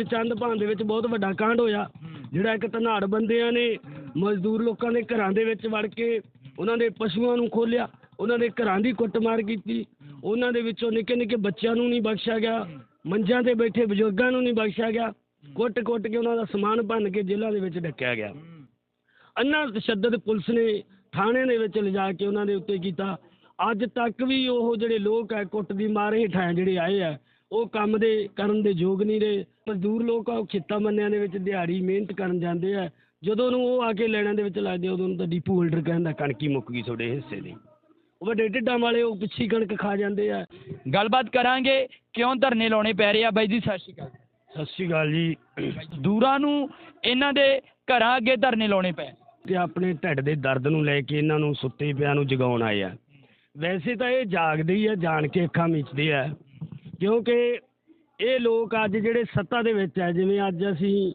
ਵਿੱਚ ਚੰਦਪਾਨ ਦੇ ਵਿੱਚ ਬਹੁਤ ਵੱਡਾ ਕਾਂਡ ਹੋਇਆ। ਜਿਹੜਾ ਇੱਕ ਧਨਾੜ ਬੰਦਿਆਂ ਨੇ ਮਜ਼ਦੂਰ ਲੋਕਾਂ ਦੇ ਘਰਾਂ ਦੇ ਵਿੱਚ ਵੜ ਕੇ ਉਹਨਾਂ ਦੇ ਪਸ਼ੂਆਂ ਨੂੰ ਖੋਲਿਆ, ਉਹਨਾਂ ਦੇ ਘਰਾਂ ਦੀ ਕੁੱਟਮਾਰ ਕੀਤੀ। ਉਹਨਾਂ ਦੇ ਵਿੱਚੋਂ ਨਿੱਕੇ ਨਿੱਕੇ ਬੱਚਿਆਂ ਨੂੰ ਨਹੀਂ ਬਖਸ਼ਿਆ ਗਿਆ ਮੰਜਾਂ ਤੇ ਬੈਠੇ ਬਜ਼ੁਰਗਾਂ ਨੂੰ ਨਹੀਂ ਬਖਸ਼ਿਆ ਗਿਆ। ਕੁੱਟ-ਕੁੱਟ ਕੇ ਉਹਨਾਂ ਦਾ ਸਮਾਨ ਭੰਨ ਕੇ ਜੇਲ੍ਹਾਂ ਦੇ ਵਿੱਚ ਡੱਕਿਆ ਗਿਆ। ਅੰਨਾ ਤਸ਼ੱਦਦ ਪੁਲਿਸ ਨੇ ਥਾਣੇ ਦੇ ਵਿੱਚ ਲਿਜਾ ਕੇ ਉਹਨਾਂ ਦੇ ਉੱਤੇ ਕੀਤਾ। ਅੱਜ ਤੱਕ ਵੀ ਉਹ ਜਿਹੜੇ ਲੋਕ ਹੈ ਕੁੱਟ ਦੀ ਮਾਰ ਹੇਠਾਂ ਜਿਹੜੇ ਆਏ ਆ, ਉਹ ਕੰਮ ਦੇ ਕਰਨ ਦੇ ਯੋਗ ਨਹੀਂ ਰਹੇ। ਮਜ਼ਦੂਰ ਲੋਕ ਆ ਉਹ ਖੇਤਾਂ ਮੰਨਿਆਂ ਦੇ ਵਿੱਚ ਦਿਹਾੜੀ ਮਿਹਨਤ ਕਰਨ ਜਾਂਦੇ ਆ। ਜਦੋਂ ਨੂੰ ਉਹ ਆ ਕੇ ਲੈਣਾਂ ਦੇ ਵਿੱਚ ਲੱਗਦੇ ਆ, ਉਦੋਂ ਨੂੰ ਤਾਂ ਡੀਪੂ ਹੋਲਡਰ ਕਹਿੰਦਾ ਕਣਕੀ ਮੁੱਕ ਗਈ ਤੁਹਾਡੇ ਹਿੱਸੇ ਦੀ। ਉਹ ਵੱਡੇ ਢਿੱਡਾਂ ਵਾਲੇ ਉਹ ਪਿੱਛੀ ਕਣਕ ਖਾ ਜਾਂਦੇ ਆ। ਗੱਲਬਾਤ ਕਰਾਂਗੇ ਕਿਉਂ ਧਰਨੇ ਲਾਉਣੇ ਪੈ ਰਹੇ ਆ? ਬਾਈ ਜੀ ਸਤਿ ਸ਼੍ਰੀ ਅਕਾਲ। ਸਤਿ ਸ਼੍ਰੀ ਅਕਾਲ ਜੀ ਦੂਰਾਂ ਨੂੰ ਇਹਨਾਂ ਦੇ ਘਰਾਂ ਅੱਗੇ ਧਰਨੇ ਲਾਉਣੇ ਪਏ। ਤੇ ਆਪਣੇ ਢਿੱਡ ਦੇ ਦਰਦ ਨੂੰ ਲੈ ਕੇ ਇਹਨਾਂ ਨੂੰ ਸੁੱਤੇ ਪਿਆਂ ਨੂੰ ਜਗਾਉਣ ਆਏ ਆ। ਵੈਸੇ ਤਾਂ ਇਹ ਜਾਗਦੇ ਹੀ ਆ ਜਾਣ ਕੇ ਅੱਖਾਂ ਮੀਚਦੇ ਆ। ਕਿਉਂਕਿ ਇਹ ਲੋਕ ਅੱਜ ਜਿਹੜੇ ਸੱਤਾ ਦੇ ਵਿੱਚ ਹੈ, ਜਿਵੇਂ ਅੱਜ ਅਸੀਂ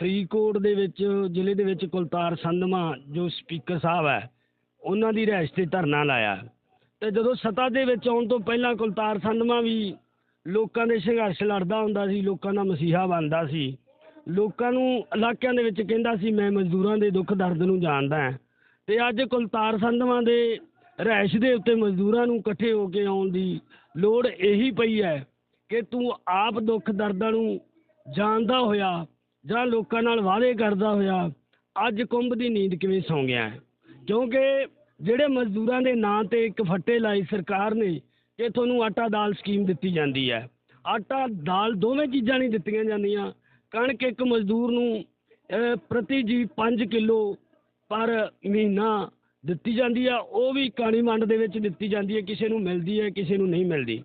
ਫਰੀਦਕੋਟ ਦੇ ਵਿੱਚ, ਜ਼ਿਲ੍ਹੇ ਦੇ ਵਿੱਚ ਕੁਲਤਾਰ ਸੰਧਮਾ ਜੋ ਸਪੀਕਰ ਸਾਹਿਬ ਹੈ, ਉਹਨਾਂ ਦੀ ਰਿਹਾਇਸ਼ ਤੇ ਧਰਨਾ ਲਾਇਆ। ਤੇ ਜਦੋਂ ਸੱਤਾ ਦੇ ਵਿੱਚ ਆਉਣ ਤੋਂ ਪਹਿਲਾਂ ਕੁਲਤਾਰ ਸੰਧਮਾ ਵੀ ਲੋਕਾਂ ਦੇ ਸੰਘਰਸ਼ ਲੜਦਾ ਹੁੰਦਾ ਸੀ, ਲੋਕਾਂ ਦਾ ਮਸੀਹਾ ਬਣਦਾ ਸੀ, ਲੋਕਾਂ ਨੂੰ ਇਲਾਕਿਆਂ ਦੇ ਵਿੱਚ ਕਹਿੰਦਾ ਸੀ, ਮੈਂ ਮਜ਼ਦੂਰਾਂ ਦੇ ਦੁੱਖ ਦਰਦ ਨੂੰ ਜਾਣਦਾ ਹਾਂ। ਤੇ ਅੱਜ ਕੁਲਤਾਰ ਸੰਧਵਾਂ ਦੇ ਰਿਹਾਇਸ਼ ਦੇ ਉੱਤੇ ਮਜ਼ਦੂਰਾਂ ਨੂੰ ਇਕੱਠੇ ਹੋ ਕੇ ਆਉਣ ਦੀ ਲੋੜ ਇਹੀ ਪਈ ਹੈ। ਕਿ ਤੂੰ ਆਪ ਦੁੱਖ ਦਰਦਾਂ ਨੂੰ ਜਾਣਦਾ ਹੋਇਆ, ਜਾਂ ਲੋਕਾਂ ਨਾਲ ਵਾਅਦੇ ਕਰਦਾ ਹੋਇਆ, ਅੱਜ ਕੁੰਭ ਦੀ ਨੀਂਦ ਕਿਵੇਂ ਸੌਂ ਗਿਆ ਹੈ? ਕਿਉਂਕਿ ਜਿਹੜੇ ਮਜ਼ਦੂਰਾਂ ਦੇ ਨਾਂ ਤੇ ਇੱਕ ਫੱਟੇ ਲਾਈ ਸਰਕਾਰ ਨੇ, ਕਿ ਤੁਹਾਨੂੰ ਆਟਾ ਦਾਲ ਸਕੀਮ ਦਿੱਤੀ ਜਾਂਦੀ ਹੈ। ਆਟਾ ਦਾਲ ਦੋਵੇਂ ਚੀਜ਼ਾਂ ਨਹੀਂ ਦਿੱਤੀਆਂ ਜਾਂਦੀਆਂ। ਕਣਕ ਇੱਕ ਮਜ਼ਦੂਰ ਨੂੰ ਪ੍ਰਤੀ ਜੀ 5 ਕਿਲੋ ਪਰ ਮਹੀਨਾ ਦਿੱਤੀ ਜਾਂਦੀ ਆ। ਉਹ ਵੀ ਕਾਣੀ ਮੰਡ ਦੇ ਵਿੱਚ ਦਿੱਤੀ ਜਾਂਦੀ ਹੈ। ਕਿਸੇ ਨੂੰ ਮਿਲਦੀ ਹੈ, ਕਿਸੇ ਨੂੰ ਨਹੀਂ ਮਿਲਦੀ।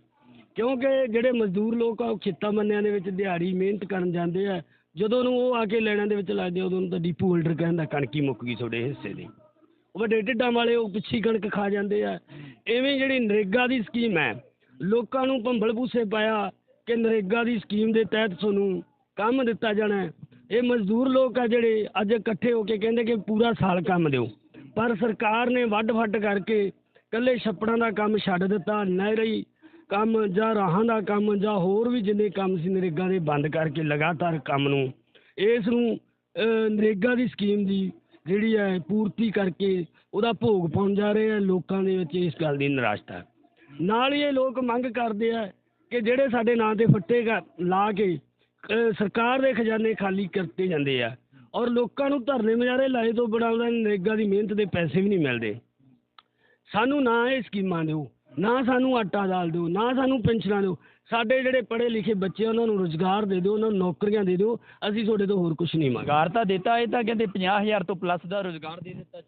ਕਿਉਂਕਿ ਜਿਹੜੇ ਮਜ਼ਦੂਰ ਲੋਕ ਆ, ਉਹ ਖੇਤਾਂ ਮੰਨਿਆਂ ਦੇ ਵਿੱਚ ਦਿਹਾੜੀ, ਮਿਹਨਤ ਕਰਨ ਜਾਂਦੇ ਆ, ਜਦੋਂ ਨੂੰ ਉਹ ਆ ਕੇ ਲੈਣਾਂ ਦੇ ਵਿੱਚ ਲੱਗਦੇ ਉਦੋਂ ਨੂੰ ਤਾਂ ਡੀਪੂ ਹੋਲਡਰ ਕਹਿੰਦਾ ਕਣਕੀ ਮੁੱਕ ਗਈ ਤੁਹਾਡੇ ਹਿੱਸੇ ਦੀ। ਵੱਡੇ ਢਿੱਡਾਂ ਵਾਲੇ, ਉਹ ਪਿੱਛੀ ਕਣਕ ਖਾ ਜਾਂਦੇ ਆ। ਐਵੇਂ ਜਿਹੜੀ ਨਰੇਗਾ ਦੀ ਸਕੀਮ ਹੈ, ਲੋਕਾਂ ਨੂੰ ਭੰਬਲ ਭੂਸੇ ਪਾਇਆ ਕਿ ਨਰੇਗਾ ਦੀ ਸਕੀਮ ਦੇ ਤਹਿਤ ਤੁਹਾਨੂੰ ਕੰਮ ਦਿੱਤਾ ਜਾਣਾ ਇਹ ਮਜ਼ਦੂਰ ਲੋਕ ਆ ਜਿਹੜੇ ਅੱਜ ਇਕੱਠੇ ਹੋ ਕੇ ਕਹਿੰਦੇ ਕਿ ਪੂਰਾ ਸਾਲ ਕੰਮ ਦਿਓ। ਪਰ ਸਰਕਾਰ ਨੇ ਵੱਡ ਫੱਡ ਕਰਕੇ ਕੱਲੇ ਛੱਪੜਾਂ ਦਾ ਕੰਮ ਛੱਡ ਦਿੱਤਾ ਨਹਿਰੀ ਕੰਮ ਜਾਂ ਰਾਹਾਂ ਦਾ ਕੰਮ ਜਾਂ ਹੋਰ ਵੀ ਜਿੰਨੇ ਕੰਮ ਸੀ ਨਰੇਗਾ ਦੇ ਬੰਦ ਕਰਕੇ ਲਗਾਤਾਰ ਕੰਮ ਨੂੰ, ਇਸ ਨੂੰ ਨਰੇਗਾ ਦੀ ਸਕੀਮ ਦੀ ਜਿਹੜੀ ਹੈ ਪੂਰਤੀ ਕਰਕੇ ਉਹਦਾ ਭੋਗ ਪਾਉਣ ਜਾ ਰਹੇ ਆ, ਲੋਕਾਂ ਦੇ ਵਿੱਚ ਇਸ ਗੱਲ ਦੀ ਨਿਰਾਸ਼ਤਾ। ਨਾਲ ਹੀ ਇਹ ਲੋਕ ਮੰਗ ਕਰਦੇ ਆ ਕਿ ਜਿਹੜੇ ਸਾਡੇ ਨਾਂ ਤੇ ਫੱਟੇ ਗਾ- ਲਾ ਕੇ ਸਰਕਾਰ ਦੇ ਖਜ਼ਾਨੇ ਖਾਲੀ ਕਰਤੇ ਜਾਂਦੇ ਆ ਔਰ ਲੋਕਾਂ ਨੂੰ ਧਰਨੇ ਮੁਜ਼ਾਹਰੇ ਲਾਏ ਤੋਂ ਬਣਾਉਂਦਾ ਨਰੇਗਾ ਦੀ ਮਿਹਨਤ ਦੇ ਪੈਸੇ ਵੀ ਨਹੀਂ ਮਿਲਦੇ। ਸਾਨੂੰ ਨਾ ਇਹ ਸਕੀਮਾਂ ਦਿਓ। ਨਾ ਸਾਨੂੰ ਆਟਾ ਦਾਲ ਦਿਓ ਨਾ ਸਾਨੂੰ ਪੈਨਸ਼ਨਾਂ ਦਿਓ। ਸਾਡੇ ਜਿਹੜੇ ਪੜ੍ਹੇ ਲਿਖੇ ਬੱਚੇ ਉਹਨਾਂ ਨੂੰ ਰੁਜ਼ਗਾਰ ਦੇ ਦਿਓ ਉਹਨਾਂ ਨੂੰ ਨੌਕਰੀਆਂ ਦੇ ਦਿਓ ਅਸੀਂ ਤੁਹਾਡੇ ਤੋਂ ਹੋਰ ਕੁਝ ਨਹੀਂ ਮੰਗਦੇ। ਰੁਜ਼ਗਾਰ ਤਾਂ ਦਿੱਤਾ ਇਹ ਤਾਂ ਕਹਿੰਦੇ 50000 ਤੋਂ ਪਲੱਸ ਦਾ ਰੁਜ਼ਗਾਰ ਦੇ ਦਿੱਤਾ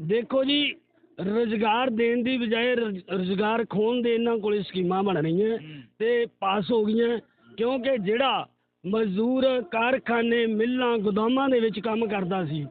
ਦੇਖੋ ਜੀ ਰੁਜ਼ਗਾਰ ਦੇਣ ਦੀ ਬਜਾਏ ਰੁਜ਼- ਰੁਜ਼ਗਾਰ ਖੋਣ ਦੇ ਇਹਨਾਂ ਕੋਲੇ ਸਕੀਮਾਂ ਬਣ ਰਹੀਆਂ ਤੇ ਪਾਸ ਹੋ ਗਈਆਂ ਕਿਉਂਕਿ ਜਿਹੜਾ ਮਜ਼ਦੂਰ ਕਾਰਖਾਨੇ ਮਿੱਲਾਂ ਗੋਦਾਮਾਂ ਦੇ ਵਿੱਚ ਕੰਮ ਕਰਦਾ ਸੀ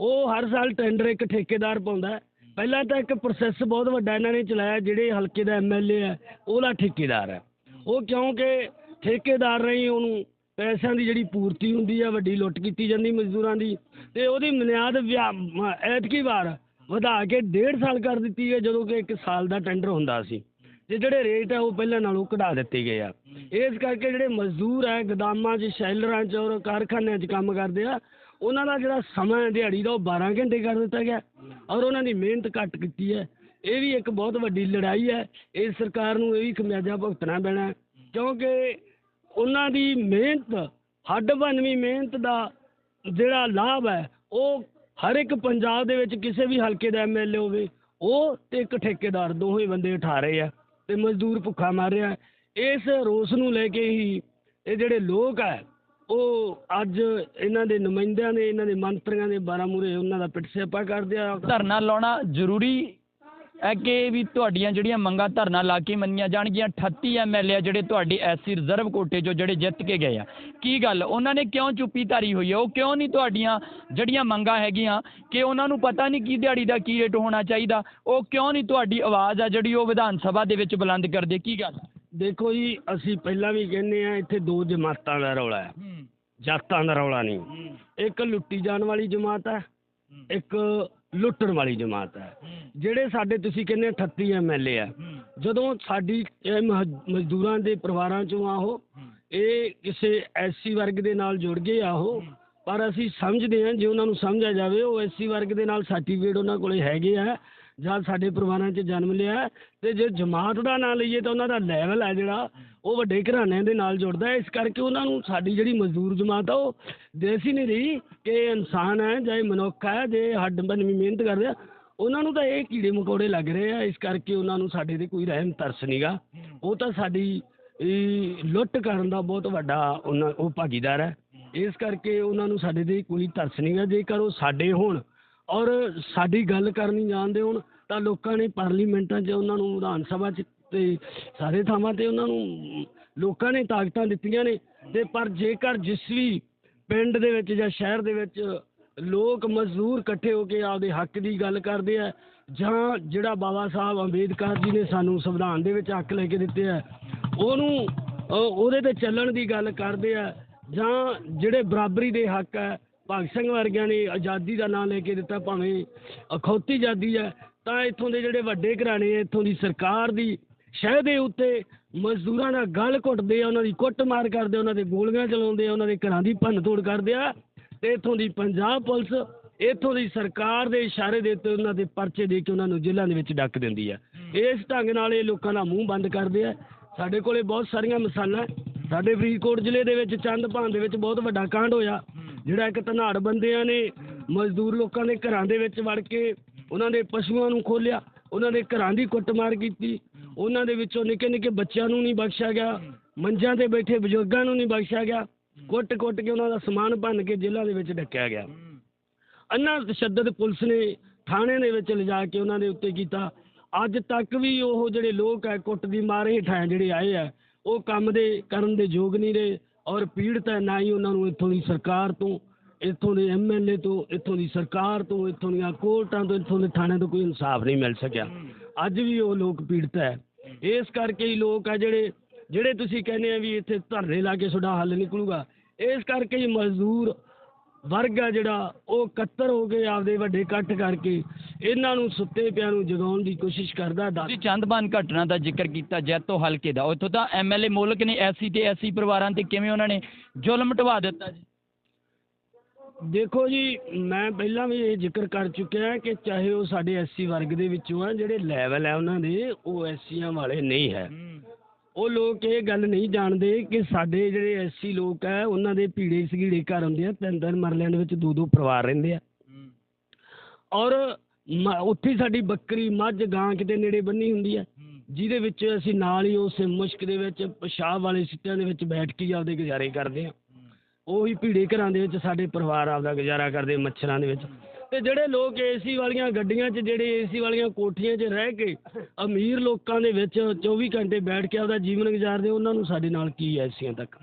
ਉਹ ਹਰ ਸਾਲ ਟੈਂਡਰ ਇੱਕ ਠੇਕੇਦਾਰ ਪਾਉਂਦਾ ਹੈ। ਪਹਿਲਾਂ ਤਾਂ ਇੱਕ ਪ੍ਰੋਸੈਸ ਬਹੁਤ ਵੱਡਾ ਇਹਨਾਂ ਨੇ ਚਲਾਇਆ, ਜਿਹੜੇ ਹਲਕੇ ਦਾ ਐਮਐਲਏ ਹੈ ਉਹਦਾ ਠੇਕੇਦਾਰ ਹੈ। ਉਹ ਕਿਉਂਕਿ ਠੇਕੇਦਾਰ ਰਹੀ ਉਹਨੂੰ ਪੈਸਿਆਂ ਦੀ ਜਿਹੜੀ ਪੂਰਤੀ ਹੁੰਦੀ ਹੈ, ਵੱਡੀ ਲੁੱਟ ਕੀਤੀ ਜਾਂਦੀ ਮਜ਼ਦੂਰਾਂ ਦੀ, ਤੇ ਉਹਦੀ ਮਨਿਆਦ ਵਿਆ- ਐਤਕੀ ਵਾਰ ਵਧਾ ਕੇ ਡੇਢ ਸਾਲ ਕਰ ਦਿੱਤੀ ਹੈ, ਜਦੋਂ ਕਿ ਇੱਕ ਸਾਲ ਦਾ ਟੈਂਡਰ ਹੁੰਦਾ ਸੀ। ਤੇ ਜਿਹੜੇ ਰੇਟ ਹੈ, ਉਹ ਪਹਿਲਾਂ ਨਾਲੋਂ ਘਟਾ ਦਿੱਤੇ ਗਏ ਆ। ਇਸ ਕਰਕੇ ਜਿਹੜੇ ਮਜ਼ਦੂਰ ਹੈ, ਗਦਾਮਾਂ 'ਚ, ਸ਼ੈਲਰਾਂ 'ਚ ਔਰ ਕਾਰਖਾਨਿਆਂ 'ਚ ਕੰਮ ਕਰਦੇ ਆ ਉਹਨਾਂ ਦਾ ਜਿਹੜਾ ਸਮਾਂ ਹੈ, ਦਿਹਾੜੀ ਦਾ, ਉਹ 12 ਘੰਟੇ ਕਰ ਦਿੱਤਾ ਗਿਆ। ਔਰ ਉਹਨਾਂ ਦੀ ਮਿਹਨਤ ਘੱਟ ਕੀਤੀ ਹੈ। ਇਹ ਵੀ ਇੱਕ ਬਹੁਤ ਵੱਡੀ ਲੜਾਈ ਹੈ। ਇਹ ਸਰਕਾਰ ਨੂੰ ਇਹ ਵੀ ਖਮਿਆਜਾ ਭੁਗਤਣਾ ਪੈਣਾ ਕਿਉਂਕਿ ਉਹਨਾਂ ਦੀ ਮਿਹਨਤ, ਹੱਡ ਭੰਨਵੀਂ ਮਿਹਨਤ ਦਾ ਜਿਹੜਾ ਲਾਭ ਹੈ, ਉਹ ਹਰ ਇੱਕ ਪੰਜਾਬ ਦੇ ਵਿੱਚ ਕਿਸੇ ਵੀ ਹਲਕੇ ਦਾ ਐਮਐਲਏ ਹੋਵੇ, ਉਹ ਤੇ ਇੱਕ ਠੇਕੇਦਾਰ ਦੋਵੇਂ ਬੰਦੇ ਉਠਾ ਰਹੇ ਆ ਤੇ ਮਜ਼ਦੂਰ ਭੁੱਖਾ ਮਰ ਰਿਹਾ ਇਸ ਰੋਸ ਨੂੰ ਲੈ ਕੇ ਹੀ ਇਹ ਜਿਹੜੇ ਲੋਕ ਹੈ ਉਹ ਅੱਜ ਇਹਨਾਂ ਦੇ ਨੁਮਾਇੰਦਿਆਂ ਦੇ ਇਹਨਾਂ ਦੇ ਮੰਤਰੀਆਂ ਦੇ ਬਾਰਾਂ ਮੂਰੇ ਉਹਨਾਂ ਦਾ ਪਿੱਟ ਸਿਆਪਾ ਕਰਦੇ ਆ ਧਰਨਾ ਲਾਉਣਾ ਜ਼ਰੂਰੀ ਹੈ ਕਿ ਵੀ ਤੁਹਾਡੀਆਂ ਜਿਹੜੀਆਂ ਮੰਗਾਂ ਧਰਨਾ ਲਾ ਕੇ ਮੰਨੀਆਂ ਜਾਣਗੀਆਂ 38 ਐਮਐਲਏ ਜਿਹੜੇ ਤੁਹਾਡੀ ਐਸਸੀ ਰਿਜ਼ਰਵ ਕੋਟੇ 'ਚੋਂ ਜਿਹੜੇ ਜਿੱਤ ਕੇ ਗਏ ਆ। ਕੀ ਗੱਲ? ਉਹਨਾਂ ਨੇ ਕਿਉਂ ਚੁੱਪੀ ਧਾਰੀ ਹੋਈ ਹੈ ਉਹ ਕਿਉਂ ਨਹੀਂ ਤੁਹਾਡੀਆਂ ਜਿਹੜੀਆਂ ਮੰਗਾਂ ਹੈਗੀਆਂ ਕਿ ਉਹਨਾਂ ਨੂੰ ਪਤਾ ਨਹੀਂ ਕੀ ਦਿਹਾੜੀ ਦਾ ਕੀ ਰੇਟ ਹੋਣਾ ਚਾਹੀਦਾ? ਉਹ ਕਿਉਂ ਨਹੀਂ ਤੁਹਾਡੀ ਆਵਾਜ਼ ਆ ਜਿਹੜੀ ਉਹ ਵਿਧਾਨ ਸਭਾ ਦੇ ਵਿੱਚ ਬੁਲੰਦ ਕਰਦੇ? ਕੀ ਗੱਲ? ਦੇਖੋ ਜੀ ਅਸੀਂ ਪਹਿਲਾਂ ਵੀ ਕਹਿੰਦੇ ਆ ਇੱਥੇ ਦੋ ਜਮਾਤਾਂ ਦਾ ਰੌਲਾ ਹੂੰ। ਜਾਤਾਂ ਦਾ ਰੌਲਾ ਨਹੀਂ। ਇੱਕ ਲੁੱਟੀ ਜਾਣ ਵਾਲੀ ਜਮਾਤ ਹੈ ਇੱਕ ਲੁੱਟਣ ਵਾਲੀ ਜਮਾਤ ਹੈ। ਜਿਹੜੇ ਸਾਡੇ ਤੁਸੀਂ ਕਹਿੰਦੇ 38 ਐਮਐਲਏ ਆ ਜਦੋਂ ਸਾਡੀ ਇਹ ਮਹ- ਮਜ਼ਦੂਰਾਂ ਦੇ ਪਰਿਵਾਰਾਂ ਚੋਂ ਆ ਉਹ ਇਹ ਕਿਸੇ ਐਸਸੀ ਵਰਗ ਦੇ ਨਾਲ ਜੁੜ ਗਏ ਆ ਉਹ ਪਰ ਅਸੀਂ ਸਮਝਦੇ ਹਾਂ ਜੇ ਉਹਨਾਂ ਨੂੰ ਸਮਝਿਆ ਜਾਵੇ ਉਹ ਐਸਸੀ ਵਰਗ ਦੇ ਨਾਲ ਸਰਟੀਫਿਕੇਟ ਉਹਨਾਂ ਕੋਲੇ ਹੈਗੇ ਆ ਜਾਂ ਸਾਡੇ ਪਰਿਵਾਰਾਂ 'ਚ ਜਨਮ ਲਿਆ ਅਤੇ ਜੇ ਜਮਾਤ ਦਾ ਨਾਂ ਲਈਏ ਤਾਂ ਉਹਨਾਂ ਦਾ ਲੈਵਲ ਹੈ ਜਿਹੜਾ, ਉਹ ਵੱਡੇ ਘਰਾਣਿਆਂ ਦੇ ਨਾਲ ਜੁੜਦਾ ਇਸ ਕਰਕੇ ਉਹਨਾਂ ਨੂੰ ਸਾਡੀ ਜਿਹੜੀ ਮਜ਼ਦੂਰ ਜਮਾਤ ਆ, ਉਹ ਦੇਸੀ ਨਹੀਂ ਰਹੀ ਕਿ ਇਹ ਇਨਸਾਨ ਹੈ ਜਾਂ ਇਹ ਮਨੁੱਖ ਹੈ ਜੇ ਹੱਡ ਬਨਵੀਂ ਮਿਹਨਤ ਕਰਦੇ ਆ ਉਹਨਾਂ ਨੂੰ ਤਾਂ ਇਹ ਕੀੜੇ ਮਕੌੜੇ ਲੱਗ ਰਹੇ ਆ, ਇਸ ਕਰਕੇ ਉਹਨਾਂ ਨੂੰ ਸਾਡੇ ਤੇ ਕੋਈ ਰਹਿਮ ਤਰਸ ਨਹੀਂਗਾ ਉਹ ਤਾਂ ਸਾਡੀ ਲੁੱਟ ਕਰਨ ਦਾ ਬਹੁਤ ਵੱਡਾ ਉਹਨਾਂ, ਉਹ ਭਾਗੀਦਾਰ ਹੈ। ਇਸ ਕਰਕੇ ਉਹਨਾਂ ਨੂੰ ਸਾਡੇ ਤੇ ਕੋਈ ਤਰਸ ਨਹੀਂਗਾ ਜੇਕਰ ਉਹ ਸਾਡੇ ਹੋਣ ਔਰ ਸਾਡੀ ਗੱਲ ਕਰਨੀ ਜਾਣਦੇ ਹੋਣ ਤਾਂ ਲੋਕਾਂ ਨੇ ਪਾਰਲੀਮੈਂਟਾਂ 'ਚ ਉਹਨਾਂ ਨੂੰ, ਵਿਧਾਨ ਸਭਾ 'ਚ ਅਤੇ ਸਾਰੇ ਥਾਵਾਂ ਤੇ ਉਹਨਾਂ ਨੂੰ ਲੋਕਾਂ ਨੇ ਤਾਕਤਾਂ ਦਿੱਤੀਆਂ ਨੇ। ਅਤੇ ਪਰ ਜੇਕਰ ਜਿਸ ਵੀ ਪਿੰਡ ਦੇ ਵਿੱਚ ਜਾਂ ਸ਼ਹਿਰ ਦੇ ਵਿੱਚ ਲੋਕ ਮਜ਼ਦੂਰ ਇਕੱਠੇ ਹੋ ਕੇ ਆਪਦੇ ਹੱਕ ਦੀ ਗੱਲ ਕਰਦੇ ਆ ਜਾਂ ਜਿਹੜਾ ਬਾਬਾ ਸਾਹਿਬ ਅੰਬੇਦਕਰ ਜੀ ਨੇ ਸਾਨੂੰ ਸੰਵਿਧਾਨ ਦੇ ਵਿੱਚ ਹੱਕ ਲੈ ਕੇ ਦਿੱਤੇ ਆ, ਉਹਨੂੰ ਉਹਦੇ ਤੇ ਚੱਲਣ ਦੀ ਗੱਲ ਕਰਦੇ ਆ ਜਾਂ ਜਿਹੜੇ ਬਰਾਬਰੀ ਦੇ ਹੱਕ ਹੈ ਭਗਤ ਸਿੰਘ ਵਰਗਿਆਂ ਨੇ ਆਜ਼ਾਦੀ ਦਾ ਨਾਂ ਲੈ ਕੇ ਦਿੱਤਾ ਭਾਵੇਂ ਅਖੌਤੀ ਆਜ਼ਾਦੀ ਹੈ ਤਾਂ ਇੱਥੋਂ ਦੇ ਜਿਹੜੇ ਵੱਡੇ ਘਰਾਣੇ ਆ ਇੱਥੋਂ ਦੀ ਸਰਕਾਰ ਦੀ ਸ਼ਹਿਰ ਦੇ ਉੱਤੇ ਮਜ਼ਦੂਰਾਂ ਦਾ ਗਲ ਘੁੱਟਦੇ ਆ ਉਹਨਾਂ ਦੀ ਕੁੱਟਮਾਰ ਕਰਦੇ ਉਹਨਾਂ ਦੇ ਗੋਲੀਆਂ ਚਲਾਉਂਦੇ ਆ ਉਹਨਾਂ ਦੇ ਘਰਾਂ ਦੀ ਭੰਨ ਤੋੜ ਕਰਦੇ ਆ ਤੇ ਇੱਥੋਂ ਦੀ ਪੰਜਾਬ ਪੁਲਿਸ ਇੱਥੋਂ ਦੀ ਸਰਕਾਰ ਦੇ ਇਸ਼ਾਰੇ ਦੇ ਉੱਤੇ ਉਹਨਾਂ ਦੇ ਪਰਚੇ ਦੇ ਕੇ ਉਹਨਾਂ ਨੂੰ ਜੇਲ੍ਹਾਂ ਦੇ ਵਿੱਚ ਡੱਕ ਦਿੰਦੀ ਆ। ਇਸ ਢੰਗ ਨਾਲ ਇਹ ਲੋਕਾਂ ਦਾ ਮੂੰਹ ਬੰਦ ਕਰਦੇ ਆ। ਸਾਡੇ ਕੋਲੇ ਬਹੁਤ ਸਾਰੀਆਂ ਮਿਸਾਲਾਂ। ਸਾਡੇ ਫਰੀਦਕੋਟ ਜ਼ਿਲ੍ਹੇ ਦੇ ਵਿੱਚ ਚੰਦਪਾਨ ਦੇ ਵਿੱਚ ਬਹੁਤ ਵੱਡਾ ਕਾਂਡ ਹੋਇਆ। ਜਿਹੜਾ ਇੱਕ ਧਨਾੜ ਬੰਦਿਆਂ ਨੇ ਮਜ਼ਦੂਰ ਲੋਕਾਂ ਦੇ ਘਰਾਂ ਦੇ ਵਿੱਚ ਵੜ ਕੇ ਉਹਨਾਂ ਦੇ ਪਸ਼ੂਆਂ ਨੂੰ ਖੋਲਿਆ, ਉਹਨਾਂ ਦੇ ਘਰਾਂ ਦੀ ਕੁੱਟਮਾਰ ਕੀਤੀ, ਉਹਨਾਂ ਦੇ ਵਿੱਚੋਂ ਨਿੱਕੇ ਨਿੱਕੇ ਬੱਚਿਆਂ ਨੂੰ ਨਹੀਂ ਬਖਸ਼ਿਆ ਗਿਆ ਮੰਜਾਂ ਤੇ ਬੈਠੇ ਬਜ਼ੁਰਗਾਂ ਨੂੰ ਨਹੀਂ ਬਖਸ਼ਿਆ ਗਿਆ ਕੁੱਟ-ਕੁੱਟ ਕੇ ਉਹਨਾਂ ਦਾ ਸਮਾਨ ਭੰਨ ਕੇ ਜੇਲ੍ਹਾਂ ਦੇ ਵਿੱਚ ਡੱਕਿਆ ਗਿਆ। ਅੰਨਾ ਤਸ਼ੱਦਦ ਪੁਲਿਸ ਨੇ ਥਾਣੇ ਦੇ ਵਿੱਚ ਲਿਜਾ ਕੇ ਉਹਨਾਂ ਦੇ ਉੱਤੇ ਕੀਤਾ। ਅੱਜ ਤੱਕ ਵੀ ਉਹ ਜਿਹੜੇ ਲੋਕ ਹੈ ਕੁੱਟ ਦੀ ਮਾਰ ਹੇਠਾਂ ਜਿਹੜੇ ਆਏ ਆ, ਉਹ ਕੰਮ ਦੇ ਕਰਨ ਦੇ ਯੋਗ ਨਹੀਂ ਰਹੇ। ਔਰ ਪੀੜਤ ਹੈ ਨਾ ਹੀ ਉਹਨਾਂ ਨੂੰ ਇੱਥੋਂ ਦੀ ਸਰਕਾਰ ਤੋਂ, ਇੱਥੋਂ ਦੇ ਐਮਐਲਏ ਤੋਂ, ਇੱਥੋਂ ਦੀ ਸਰਕਾਰ ਤੋਂ, ਇੱਥੋਂ ਦੀਆਂ ਕੋਰਟਾਂ ਤੋਂ, ਇੱਥੋਂ ਦੇ ਥਾਣੇ ਤੋਂ ਕੋਈ ਇਨਸਾਫ ਨਹੀਂ ਮਿਲ ਸਕਿਆ। ਅੱਜ ਵੀ ਉਹ ਲੋਕ ਪੀੜਤ ਹੈ। ਇਸ ਕਰਕੇ ਹੀ ਲੋਕ ਆ ਜਿਹੜੇ ਜਿਹੜੇ ਤੁਸੀਂ ਕਹਿੰਦੇ ਆ ਵੀ ਇੱਥੇ ਧਰਨੇ ਲਾ ਕੇ ਤੁਹਾਡਾ ਹੱਲ ਨਿਕਲੂਗਾ, ਇਸ ਕਰਕੇ ਹੀ ਮਜ਼ਦੂਰ ਵਰਗ ਆ ਜਿਹੜਾ ਉਹ ਇਕੱਤਰ ਹੋ ਕੇ ਆਪਦੇ ਵੱਡੇ ਇਕੱਠ ਕਰਕੇ ਇਹਨਾਂ ਨੂੰ ਸੁੱਤੇ ਪਿਆਂ ਨੂੰ ਜਗਾਉਣ ਦੀ ਕੋਸ਼ਿਸ਼ ਕਰਦਾ ਦੱਸ ਤੁਸੀਂ ਚੰਦਬਾਨ ਘਟਨਾ ਦਾ ਜ਼ਿਕਰ ਕੀਤਾ ਜੈਤੋ ਹਲਕੇ ਦਾ। ਉੱਥੋਂ ਤਾਂ ਐਮਐਲਏ ਮੁਲਕ ਨੇ ਐਸਸੀ ਤੇ ਐਸਸੀ ਪਰਿਵਾਰਾਂ ਤੇ ਕਿਵੇਂ ਉਹਨਾਂ ਨੇ ਜ਼ੁਲਮ ਢਵਾ ਦਿੱਤਾ ਜੀ? ਦੇਖੋ ਜੀ ਮੈਂ ਪਹਿਲਾਂ ਵੀ ਇਹ ਜ਼ਿਕਰ ਕਰ ਚੁੱਕਿਆ ਕਿ ਚਾਹੇ ਉਹ ਸਾਡੇ ਐਸਸੀ ਵਰਗ ਦੇ ਵਿੱਚੋਂ ਆ ਜਿਹੜੇ ਲੈਵਲ ਹੈ ਉਹਨਾਂ ਦੇ ਉਹ ਐਸਸੀਆਂ ਵਾਲੇ ਨਹੀਂ ਹੈ। ਉਹ ਲੋਕ ਇਹ ਗੱਲ ਨਹੀਂ ਜਾਣਦੇ ਕਿ ਸਾਡੇ ਜਿਹੜੇ ਐਸਸੀ ਲੋਕ ਹੈ ਉਹਨਾਂ ਦੇ ਪੀੜੇ ਸਗੀੜੇ ਘਰ ਹੁੰਦੇ ਆ ਤਿੰਨ ਤਿੰਨ ਮਰਲਿਆਂ ਦੇ ਵਿੱਚ ਦੋ ਦੋ ਪਰਿਵਾਰ ਰਹਿੰਦੇ ਆ। ਔਰ ਉੱਥੇ ਸਾਡੀ ਬੱਕਰੀ ਮੱਝ ਗਾਂ ਕਿਤੇ ਨੇੜੇ ਬੰਨੀ ਹੁੰਦੀ ਹੈ। ਜਿਹਦੇ ਵਿੱਚ ਅਸੀਂ ਨਾਲ ਹੀ ਉਸ ਮੁਸ਼ਕ ਦੇ ਵਿੱਚ ਪਿਸ਼ਾਬ ਵਾਲੇ ਸਿੱਟਿਆਂ ਦੇ ਵਿੱਚ ਬੈਠ ਕੇ ਆਪਦੇ ਗੁਜ਼ਾਰੇ ਕਰਦੇ ਆ। ਉਹੀ ਭੀੜੇ ਘਰਾਂ ਦੇ ਵਿੱਚ ਸਾਡੇ ਪਰਿਵਾਰ ਆਪਦਾ ਗੁਜ਼ਾਰਾ ਕਰਦੇ ਮੱਛਰਾਂ ਦੇ ਵਿੱਚ। ਤੇ ਜਿਹੜੇ ਲੋਕ ਏਸੀ ਵਾਲੀਆਂ ਗੱਡੀਆਂ 'ਚ ਜਿਹੜੇ ਏਸੀ ਵਾਲੀਆਂ ਕੋਠੀਆਂ 'ਚ ਰਹਿ ਕੇ ਅਮੀਰ ਲੋਕਾਂ ਦੇ ਵਿੱਚ 24 ਘੰਟੇ ਬੈਠ ਕੇ ਆਪਦਾ ਜੀਵਨ ਗੁਜ਼ਾਰਦੇ ਉਹਨਾਂ ਨੂੰ ਸਾਡੇ ਨਾਲ ਕੀ ਐਸੀਆਂ ਤੱਕ?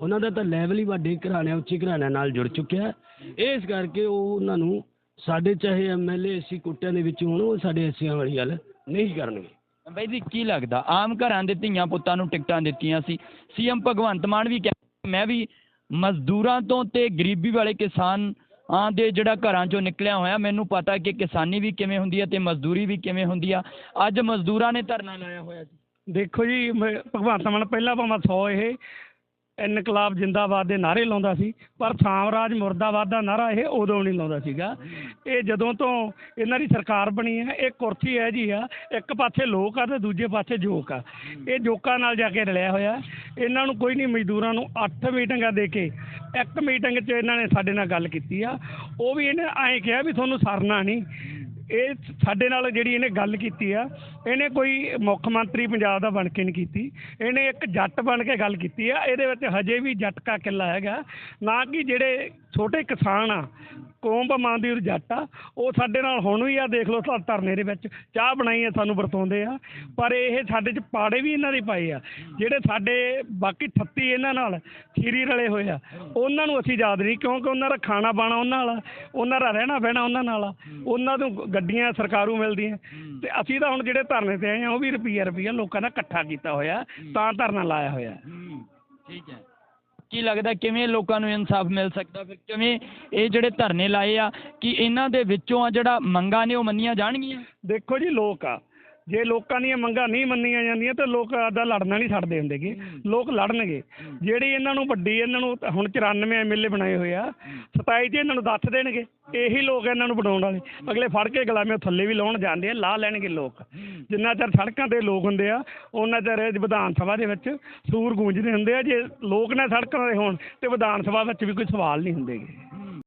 ਉਹਨਾਂ ਦਾ ਤਾਂ ਲੈਵਲ ਹੀ ਵੱਡੇ ਘਰਾਣਿਆਂ ਉੱਚੇ ਘਰਾਣਿਆਂ ਨਾਲ ਜੁੜ ਚੁੱਕਿਆ। ਇਸ ਕਰਕੇ ਉਹ ਉਹਨਾਂ ਨੂੰ ਸਾਡੇ ਚਾਹੇ ਐਮਐਲਏ ਏਸੀ ਕੁੱਟਿਆਂ ਦੇ ਵਿੱਚ ਹੋਣ ਉਹ ਸਾਡੇ ਐਸੀਆਂ ਵਾਲੀ ਗੱਲ ਨਹੀਂ ਕਰਨਗੇ। ਬਾਈ ਜੀ ਕੀ ਲੱਗਦਾ? ਆਮ ਘਰਾਂ ਦੇ ਧੀਆਂ ਪੁੱਤਾਂ ਨੂੰ ਟਿਕਟਾਂ ਦਿੱਤੀਆਂ ਸੀ। ਸੀਐਮ ਭਗਵੰਤ ਮਾਨ ਵੀ ਕਹਿੰਦਾ ਮੈਂ ਵੀ ਮਜ਼ਦੂਰਾਂ ਤੋਂ ਤੇ ਗਰੀਬੀ ਵਾਲੇ ਕਿਸਾਨ ਆਂ ਦੇ ਜਿਹੜਾ ਘਰਾਂ ਚੋਂ ਨਿਕਲਿਆ ਹੋਇਆ, ਮੈਨੂੰ ਪਤਾ ਕਿ ਕਿਸਾਨੀ ਵੀ ਕਿਵੇਂ ਹੁੰਦੀ ਹੈ ਤੇ ਮਜ਼ਦੂਰੀ ਵੀ ਕਿਵੇਂ ਹੁੰਦੀ ਆ। ਅੱਜ ਮਜ਼ਦੂਰਾਂ ਨੇ ਧਰਨਾ ਲਾਇਆ ਹੋਇਆ ਜੀ ਦੇਖੋ ਜੀ, ਮੈਂ- ਭਗਵੰਤ ਮਾਨ, ਪਹਿਲਾਂ ਭਾਵੇਂ ਸੌ ਇਹ ਇਨਕਲਾਬ ਜਿੰਦਾਬਾਦ ਦੇ ਨਾਰੇ ਲਾਉਂਦਾ ਸੀ, ਪਰ ਸਾਮਰਾਜ ਮੁਰਦਾਬਾਦ ਦਾ ਨਾਰਾ ਇਹ ਉਦੋਂ ਨਹੀਂ ਲਾਉਂਦਾ ਸੀਗਾ। ਇਹ ਜਦੋਂ ਤੋਂ ਇਹਨਾਂ ਦੀ ਸਰਕਾਰ ਬਣੀ ਹੈ, ਇਹ ਕੁਰਸੀ ਇਹ ਜੀ ਆ, ਇੱਕ ਪਾਸੇ ਲੋਕ ਆ ਤੇ ਦੂਜੇ ਪਾਸੇ ਜੋਕ ਆ। ਇਹ ਜੋਕਾਂ ਨਾਲ ਜਾ ਕੇ ਰਲਿਆ ਹੋਇਆ। ਇਹਨਾਂ ਨੂੰ ਕੋਈ ਨਹੀਂ, ਮਜ਼ਦੂਰਾਂ ਨੂੰ 8 ਮੀਟਿੰਗਾਂ ਦੇ ਕੇ, ਇੱਕ ਮੀਟਿੰਗ 'ਚ ਇਹਨਾਂ ਨੇ ਸਾਡੇ ਨਾਲ ਗੱਲ ਕੀਤੀ ਆ। ਉਹ ਵੀ ਇਹਨੇ ਐਂ ਕਿਹਾ ਵੀ ਤੁਹਾਨੂੰ ਸਰਨਾ ਨਹੀਂ। ਇਹ ਸਾਡੇ ਨਾਲ ਜਿਹੜੀ ਇਹਨੇ ਗੱਲ ਕੀਤੀ ਆ, ਇਹਨੇ ਕੋਈ ਮੁੱਖ ਮੰਤਰੀ ਪੰਜਾਬ ਦਾ ਬਣ ਕੇ ਨਹੀਂ ਕੀਤੀ। ਇਹਨੇ ਇੱਕ ਜੱਟ ਬਣ ਕੇ ਗੱਲ ਕੀਤੀ ਆ, ਇਹਦੇ ਵਿੱਚ ਹਜੇ ਵੀ ਜੱਟ ਕਾ ਕਿੱਲਾ ਹੈਗਾ। ਨਾ ਕਿ ਜਿਹੜੇ ਛੋਟੇ ਕਿਸਾਨ ਆ ਕੌਮ ਭਾਵਾਂ ਦੀ ਜੱਟ ਆ ਉਹ ਸਾਡੇ ਨਾਲ ਹੁਣ ਵੀ ਆ ਦੇਖ ਲਓ ਸਾ ਧਰਨੇ ਦੇ ਵਿੱਚ ਚਾਹ ਬਣਾਈ ਆ ਸਾਨੂੰ ਵਰਤਾਉਂਦੇ ਆ। ਪਰ ਇਹ ਸਾਡੇ ਚ ਪਾੜੇ ਵੀ ਇਹਨਾਂ ਦੇ ਪਾਏ ਆ ਜਿਹੜੇ ਸਾਡੇ ਬਾਕੀ 38 ਇਹਨਾਂ ਨਾਲ ਖੀਰੀ ਰਲੇ ਹੋਏ ਆ ਉਹਨਾਂ ਨੂੰ ਅਸੀਂ ਯਾਦ ਨਹੀਂ ਕਿਉਂਕਿ ਉਹਨਾਂ ਦਾ ਖਾਣਾ ਬਾਣਾ ਉਹਨਾਂ ਨਾਲ ਆ, ਉਹਨਾਂ ਦਾ ਰਹਿਣਾ ਬਹਿਣਾ ਉਹਨਾਂ ਨਾਲ ਆ ਉਹਨਾਂ ਨੂੰ ਗੱਡੀਆਂ ਸਰਕਾਰੂ ਮਿਲਦੀਆਂ। ਤੇ ਅਸੀਂ ਤਾਂ ਹੁਣ ਜਿਹੜੇ ਧਰਨੇ ਤੇ ਆਏ ਆ ਉਹ ਵੀ ਰੁਪਈਆ ਰੁਪਈਆ ਲੋਕਾਂ ਦਾ ਇਕੱਠਾ ਕੀਤਾ ਹੋਇਆ ਤਾਂ ਧਰਨਾ ਲਾਇਆ ਹੋਇਆ। ਠੀਕ ਹੈ। ਕੀ ਲੱਗਦਾ ਕਿਵੇਂ ਲੋਕਾਂ ਨੂੰ ਇਨਸਾਫ ਮਿਲ ਸਕਦਾ ਫਿਰ ਕਿਵੇਂ ਇਹ ਜਿਹੜੇ ਧਰਨੇ ਲਾਏ ਆ, ਕਿ ਇਹਨਾਂ ਦੇ ਵਿੱਚੋਂ ਆ ਜਿਹੜਾ ਮੰਗਾਂ ਨੇ ਉਹ ਮੰਨੀਆਂ ਜਾਣਗੀਆਂ? ਦੇਖੋ ਜੀ ਲੋਕ ਆ ਜੇ ਲੋਕਾਂ ਦੀਆਂ ਮੰਗਾਂ ਨਹੀਂ ਮੰਨੀਆਂ ਜਾਂਦੀਆਂ ਤਾਂ ਲੋਕ ਆਦਾ ਲੜਨਾ ਨਹੀਂ ਛੱਡਦੇ ਹੁੰਦੇਗੇ ਲੋਕ ਲੜਨਗੇ। ਜਿਹੜੀ ਇਹਨਾਂ ਨੂੰ ਵੱਡੀ ਇਹਨਾਂ ਨੂੰ ਹੁਣ 94 ਐਮਐਲਏ ਬਣਾਏ ਹੋਏ ਆ 27 ਚ ਇਹਨਾਂ ਨੂੰ ਦੱਸ ਦੇਣਗੇ। ਇਹੀ ਲੋਕ ਇਹਨਾਂ ਨੂੰ ਬਣਾਉਣ ਵਾਲੇ। ਅਗਲੇ ਫੜ ਕੇ ਗੁਲਾਮੇ ਥੱਲੇ ਵੀ ਲਾਉਣ ਜਾਂਦੇ ਆ ਲਾ ਲੈਣਗੇ ਲੋਕ। ਜਿੰਨਾ ਚਿਰ ਸੜਕਾਂ ਤੇ ਲੋਕ ਹੁੰਦੇ ਆ ਉਹਨਾਂ ਚਿਰ ਵਿਧਾਨ ਸਭਾ ਦੇ ਵਿੱਚ ਸੂਰ ਗੂੰਜਦੇ ਹੁੰਦੇ ਆ। ਜੇ ਲੋਕ ਨਾ ਸੜਕਾਂ ਤੇ ਹੋਣ ਤੇ ਵਿਧਾਨ ਸਭਾ ਵਿੱਚ ਵੀ ਕੋਈ ਸਵਾਲ ਨਹੀਂ ਹੁੰਦੇਗੇ